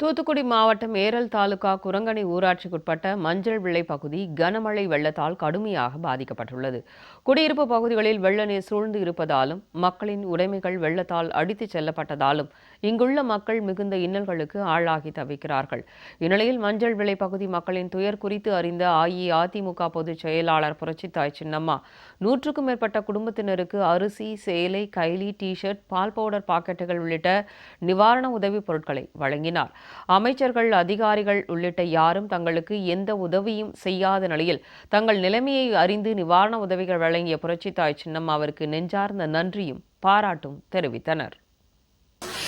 தூத்துக்குடி மாவட்டம் ஏரல் தாலுகா குரங்கணி ஊராட்சிக்குட்பட்ட மஞ்சள் விளை பகுதி கனமழை வெள்ளத்தால் கடுமையாக பாதிக்கப்பட்டுள்ளது. குடியிருப்பு பகுதிகளில் வெள்ள நீர் சூழ்ந்து இருப்பதாலும் மக்களின் உடைமைகள் வெள்ளத்தால் அடித்துச் செல்லப்பட்டதாலும் இங்குள்ள மக்கள் மிகுந்த இன்னல்களுக்கு ஆளாகி தவிக்கிறார்கள். இந்நிலையில் மஞ்சள் விளை பகுதி மக்களின் துயர் குறித்து அறிந்த அஇஅதிமுக பொதுச் செயலாளர் புரட்சித்தாய் சின்னம்மா நூற்றுக்கும் மேற்பட்ட குடும்பத்தினருக்கு அரிசி சேலை கைலி டி ஷர்ட் பால் பவுடர் பாக்கெட்டுகள் உள்ளிட்ட நிவாரண உதவிப் பொருட்களை வழங்கினார். அமைச்சர்கள் அதிகாரிகள் உள்ளிட்ட யாரும் தங்களுக்கு எந்த உதவியும் செய்யாத நிலையில் தங்கள் நிலைமையை அறிந்து நிவாரண உதவிகள் வழங்கிய புரட்சித்தாய் அவருக்கு நெஞ்சார்ந்த நன்றியும் பாராட்டும் தெரிவித்தனர்.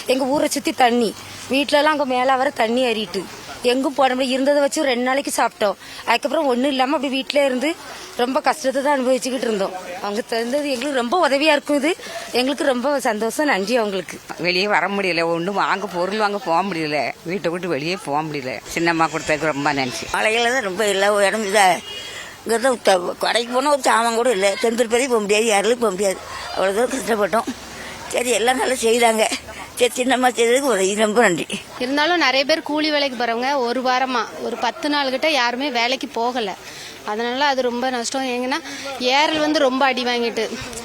எங்க ஊரை சுத்தி தண்ணி. வீட்டுல அங்க மேல வர தண்ணி அறிட்டு எங்கும் போட முடியாது இருந்ததை வச்சு ரெண்டு நாளைக்கு சாப்பிட்டோம். அதுக்கப்புறம் ஒண்ணும் இல்லாம அப்படி வீட்டுல இருந்து ரொம்ப கஷ்டத்தை தான் அனுபவிச்சுக்கிட்டு இருந்தோம். அவங்க தந்தது எங்களுக்கு ரொம்ப உதவியா இருக்கும் இது. எங்களுக்கு ரொம்ப சந்தோஷம் நன்றி அவங்களுக்கு. வெளியே வர முடியல ஒன்றும் வாங்க பொருள் வாங்க போக முடியல. வீட்டை விட்டு வெளியே போக முடியல. சின்னம்மா கொடுத்ததுக்கு ரொம்ப நன்றி. மழையில தான் ரொம்ப எல்லா இடம் இதாக இங்கே தான் கடைக்கு போனால் ஒரு சாமான் கூட இல்லை. தெந்திருப்பதி போக முடியாது யாரிலும் போக முடியாது. அவ்வளோ தூரம் கஷ்டப்பட்டோம். சரி எல்லாம் நல்லா செய்தாங்க. சின்னம்மா செய்ததுக்கு ரொம்ப நன்றி. இருந்தாலும் நிறைய பேர் கூலி வேலைக்கு போறவங்க ஒரு வாரமா ஒரு பத்து நாள் கிட்ட யாருமே வேலைக்கு போகல. அதனால அது ரொம்ப நஷ்டம். ஏங்கன்னா ஏரல் வந்து ரொம்ப அடி வாங்கிட்டு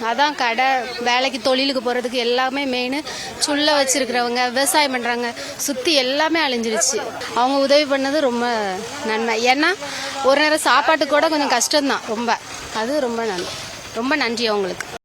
அதான் கடை வேலைக்கு தொழிலுக்கு போறதுக்கு எல்லாமே மெயின் சுள்ள வச்சிருக்கிறவங்க விவசாயம் பண்றாங்க சுத்தி எல்லாமே அழிஞ்சிருச்சு. அவங்க உதவி பண்ணது ரொம்ப நன்மை. ஏன்னா ஒரு நேரம் சாப்பாட்டுக்கு கூட கொஞ்சம் கஷ்டம்தான் ரொம்ப. அது ரொம்ப நன்றி ரொம்ப நன்றி அவங்களுக்கு.